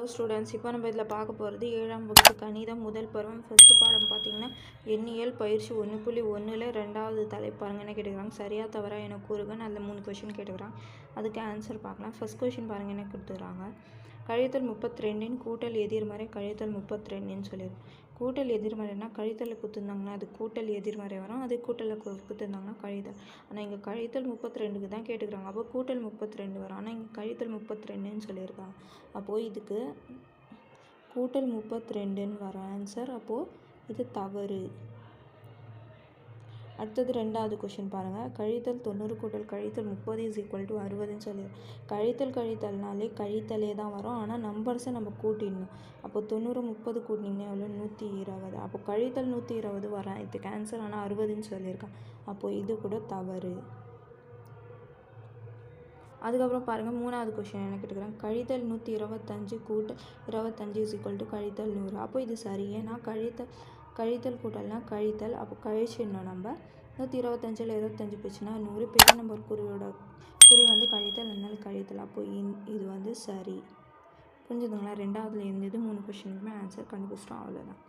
Hello students இப்போ நம்ம இதில் பார்க்க போகிறது ஏழாம் வகுப்பு கணிதம் முதல் பருவம். ஃபஸ்ட்டு பாடம் பார்த்தீங்கன்னா எண்ணியல் பயிற்சி ஒன்று புள்ளி ஒன்றில் ரெண்டாவது தலைப்பு பாருங்க என்ன கேட்டுக்கிறாங்க? சரியா தவறா என கூறுகன்னு அதில் மூணு கொஷின் கேட்டுக்கிறாங்க அதுக்கு ஆன்சர் பார்க்கலாம். ஃபஸ்ட் கொஷின் பாருங்கள் என்ன கொடுத்துக்கிறாங்க? கழித்தல் முப்பத்தி ரெண்டின் கூட்டல் எதிர்மறை கழித்தல் முப்பத்தி ரெண்டுன்னு சொல்லியிருக்கு கூட்டல் எதிர்மறைனா கழித்தலை குத்துருந்தாங்கன்னா அது கூட்டல் எதிர்மறை வரும். அது கூட்டலை குத்துருந்தாங்கன்னா கழித்தல். ஆனால் இங்கே கழித்தல் முப்பத்தி ரெண்டுக்கு தான் கேட்டுக்கிறாங்க. அப்போ கூட்டல் முப்பத்தி ரெண்டு வரும். ஆனால் இங்கே கழித்தல் முப்பத்தி ரெண்டுன்னு சொல்லியிருக்காங்க. அப்போது இதுக்கு கூட்டல் முப்பத்தி ரெண்டுன்னு வர ஆன்சர் அப்போது இது தவறு. அடுத்தது ரெண்டாவது கொஷின் பாருங்கள் கழித்தல் தொண்ணூறு கூட்டல் கழித்தல் முப்பது இஸ் ஈக்குவல் டு அறுபதுன்னு சொல்லி. கழித்தல் கழித்தல்னாலே கழித்தலே தான் வரும். ஆனால் நம்பர்ஸை நம்ம கூட்டிடணும். அப்போ தொண்ணூறு முப்பது கூட்டினீங்கன்னா எவ்வளோ நூற்றி இருபது. அப்போ கழித்தல் நூற்றி இருபது வரேன் இதுக்கு ஆன்சர் ஆனால் அறுபதுன்னு சொல்லியிருக்கான். அப்போது இது கூட தவறு. அதுக்கப்புறம் பாருங்கள் மூணாவது கொஷின் என்ன கேட்டுக்கிறேன்? கழித்தல் நூற்றி இருபத்தஞ்சு கூட்டல் இருபத்தஞ்சு இஸ் ஈக்குவல் டு கழித்தல் நூறு. அப்போ இது சரி. ஏன்னா கழித்தல் கழித்தல் கூட்டல்னால் கழித்தல் அப்போ கழிச்சிடணும் நம்ம நூற்றி இருபத்தஞ்சில் இருபத்தஞ்சி போச்சுன்னா நூறு. பெரிய நம்பர் குறியோட குறி வந்து கழித்தல் அதனால கழித்தல். அப்போ இது வந்து சரி. புரிஞ்சுதுங்களா? ரெண்டாவதுல இருந்தது மூணு கொஷினுக்குமே ஆன்சர் கண்டுபிடிச்சிட்டோம். அவ்வளோதான்